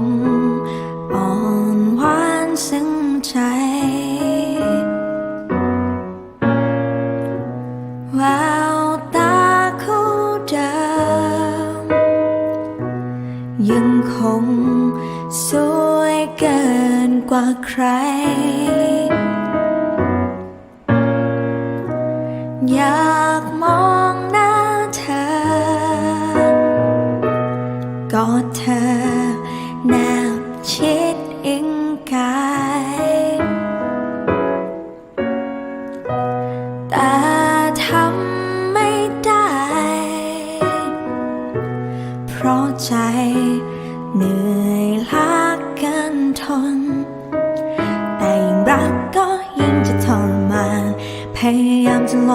งอ่อนหวานซึ้งใจแววตาคู่เดิมยังคงสวยเกินกว่าใคร อยากมอง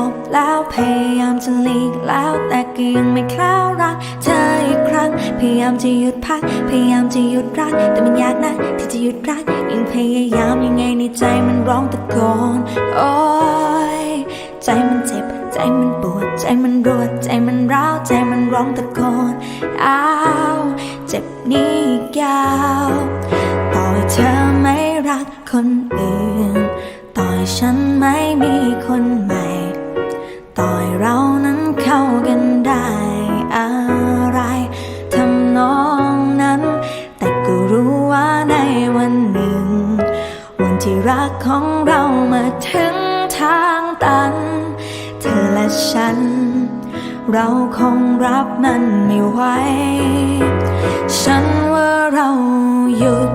บแล้วพยายามจะหลีกแล้วแต่ก็ยังไม่คล้วรักเธออีกครั้ง พยายามจะหยุดพัก พยายามจะหยุดรัก แต่มันยากนะที่จะหยุดรักยิ่งพยายามยังไงในใจมันร้องตะโกนโอ้ยใจมันเจ็บ ใจมันปวด ใจมันรวด ใจมันร้าว ใจมันร้องตะโกนอ้าวเจ็บนี้ยาวต่อให้เธอไม่รักคนอื่น ต่อให้ฉันไม่มีคน เรานั้นเข้ากันได้อะไรทำนองนั้น แต่ก็รู้ว่าในวันหนึ่ง วันที่รักของเรามาถึงทางตัน เธอและฉัน เราคงรับมันไม่ไหวฉันว่าเราหยุด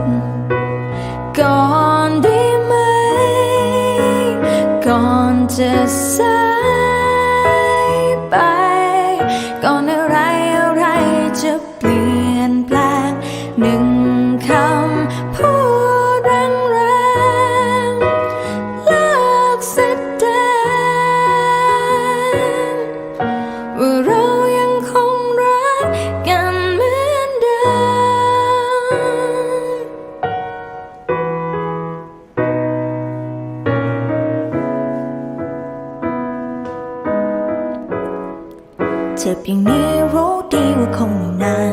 เจ็บอย่างนี้รู้ดีว่าคงไม่นาน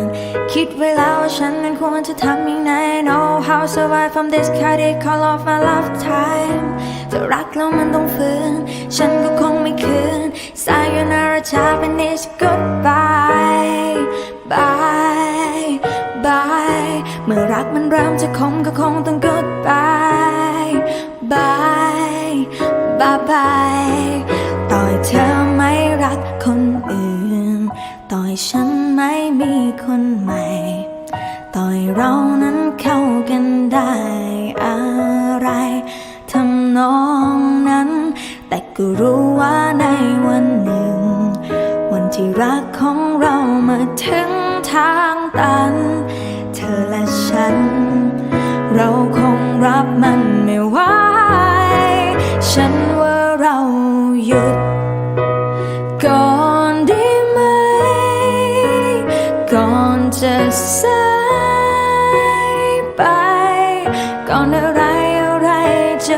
คิดไว้แล้วว่าฉันนั้นควรจะทำย่างไร Know how survive from this chaotic call of my lifetime จะรักแล้วมันต้องฝืน ฉันก็คงไม่คืน Sayonara Japanese goodbye bye bye เมื่อรักมันเริ่มจะคมก็คงต้อง goodbye bye bye bye ฉันไม่มีคนใหม่ ต่อให้เรานั้นเข้ากันได้อะไรทำนองนั้น แต่ก็รู้ว่าในวันหนึ่ง วันที่รักของเรามาถึงทางตัน เธอและฉัน เราคงรับมันไม่ไหวฉันว่าเราหยุดก่อน ก่อนจะสายไป ก่อนอะไรอะไรจะ